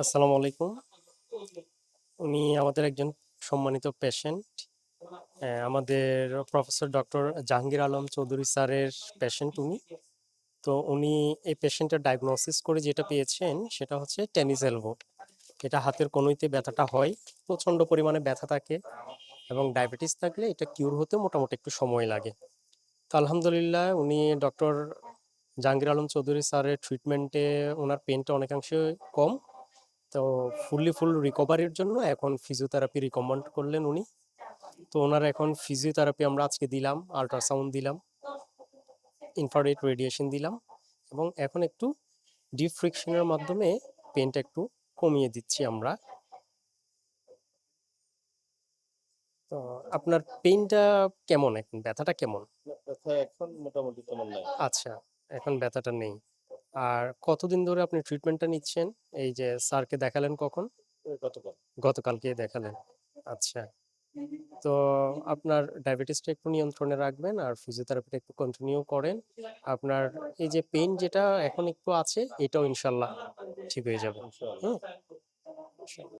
আসসালামু আলাইকুম। উনি আমাদের একজন সম্মানিত পেশেন্ট আমাদের প্রফেসর ডক্টর জাহাঙ্গীর আলম চৌধুরী স্যারের পেশেন্ট উনি। তো উনি এই পেশেন্টের ডায়াগনোসিস করে যেটা পেয়েছেন সেটা হচ্ছে টেনিস এলবো এটা হাতের কনুইতে ব্যথাটা হয়, প্রচণ্ড পরিমাণে ব্যথা থাকে এবং ডায়াবেটিস থাকলে এটা কিউর হতে মোটামুটি একটু সময় লাগে। তো আলহামদুলিল্লাহ উনি ডক্টর জাহাঙ্গীর আলম চৌধুরী স্যারের ট্রিটমেন্টে ওনার পেনটা অনেকাংশে কম। তো ফুললি ফুল রিকভারির জন্য এখন ফিজিওথেরাপি রিকমেন্ড করলেন উনি। তো ওনার এখন ফিজিওথেরাপি আমরা আজকে দিলাম আল্ট্রাসাউন্ড দিলাম ইনফ্রারেড রেডিয়েশন দিলাম এবং এখন একটু ডিপ ফ্রিকশনের মাধ্যমে পেনটা একটু কমিয়ে দিচ্ছি আমরা। তো আপনার পেইনটা কেমন এখন? ব্যথাটা কেমন? ব্যথা এখন মোটামুটি নাই। আচ্ছা এখন ব্যথাটা নেই। আর কতদিন ধরে আপনি ট্রিটমেন্টটা নিচ্ছেন? এই যে স্যারকে দেখালেন কখন? গতকাল। গতকালকে দেখালেন। আচ্ছা। তো আপনার ডায়াবেটিসটা একটু নিয়ন্ত্রণে রাখবেন আর ফিজিওথেরাপিটা একটু কন্টিনিউ করেন। আপনার এই যে পেন যেটা এখন একটু আছে এটাও ইনশাল্লাহ ঠিক হয়ে যাবে। হ্যাঁ হুম।